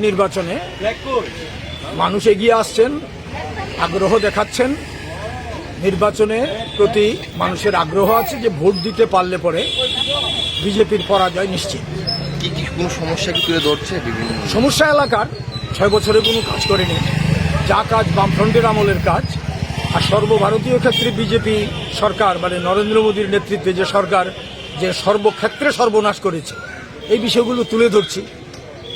নির্বাচনে মানুষ এগিয়ে আসছেন আগ্রহ দেখাচ্ছেন। নির্বাচনে প্রতি মানুষের আগ্রহ আছে যে ভোট দিতে পারলে পরে বিজেপির পরাজয় নিশ্চিত। কোনো সমস্যা কি তুলে ধরছে সমস্যা এলাকার ছয় বছরে কোনো কাজ করেনি। যা কাজ বামফ্রন্টের আমলের কাজ আর সর্বভারতীয় ক্ষেত্রে বিজেপি সরকার মানে নরেন্দ্র মোদীর নেতৃত্বে যে সরকার যে সর্বক্ষেত্রে সর্বনাশ করেছে এই বিষয়গুলো তুলে ধরছি।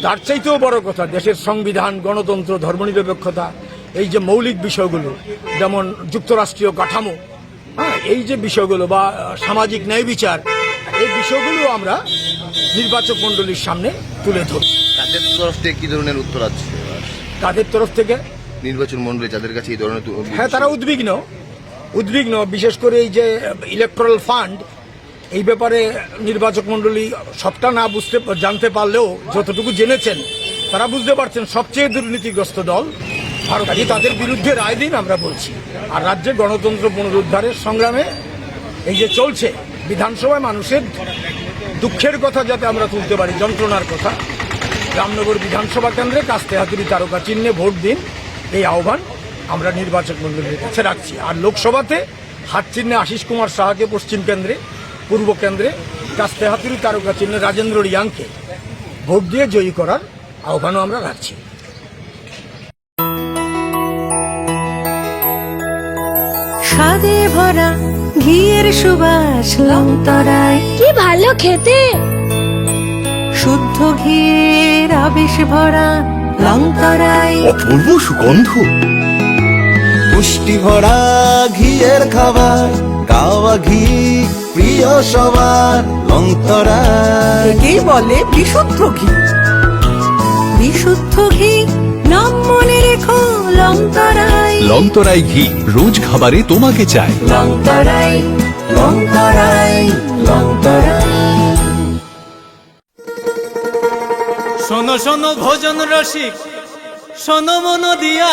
তার চাইতেও বড় কথা দেশের সংবিধান গণতন্ত্র ধর্মনিরপেক্ষতা এই যে মৌলিক বিষয়গুলো যেমন যুক্তরাষ্ট্রীয় কাঠামো হ্যাঁ এই যে বিষয়গুলো বা সামাজিক ন্যায় বিচার এই বিষয়গুলো আমরা নির্বাচক মণ্ডলীর সামনে তুলে ধরি তাদের তরফ থেকে কি ধরনের উত্তর আছে? তাদের তরফ থেকে? নির্বাচন মন্ডলী যাদের কাছে এই ধরনের হ্যাঁ তারা উদ্বিগ্ন। উদ্বিগ্ন বিশেষ করে এই যে ইলেকট্রাল ফান্ড এই ব্যাপারে নির্বাচক মণ্ডলী সবটা না বুঝতে, জানতে পারলেও যতটুকু জেনেছেন, তারা বুঝতে পারছেন সবচেয়ে দুর্নীতিগ্রস্ত দল ভারত। তাদের বিরুদ্ধে রায় দিন আমরা বলছি। আর রাজ্যে গণতন্ত্র পুনরুদ্ধারের সংগ্রামে এই যে চলছে, বিধানসভায় মানুষের দুঃখের কথা যাতে আমরা তুলতে পারি, যন্ত্রণার কথা, রামনগর বিধানসভা কেন্দ্রে কাস্তে হাতুড়ি তারকা চিহ্নে ভোট দিন, এই আহ্বান আমরা নির্বাচক মন্ডলীর কাছে রাখছি। আর লোকসভাতে হাত চিহ্নে আশিস কুমার সাহাকে পশ্চিম কেন্দ্রে পূর্ব কেন্দ্রে কাস্তে হাতুড়ি তারকা চিহ্নে রাজেন্দ্র রিয়াংকে। ভোট দিয়ে জয়ী করার আহ্বানও আমরা রাখছি। স্বাদে ভরা ঘিয়ের সুবাস লংতরায় কি ভালো খেতে! শুদ্ধ ঘিয়ের আবেশ ভরা লংতরায় অপূর্ব সুগন্ধ। পুষ্টি ভরা ঘিয়ের খাবার। গাওয়া ঘি প্রিয় সবার লংতরা। একেই বলে বিশুদ্ধ ঘি। বিশুদ্ধ ঘি নাম মনে রেখো লংতরায়। লংতরাই ঘি রোজ খাবারে তোমাকে চাই। লংতরায় লংতরায় লংতরায়। শোনো শোনো ভোজন রসিক শোনো মন দিয়া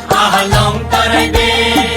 আহা লং তরাই বেশ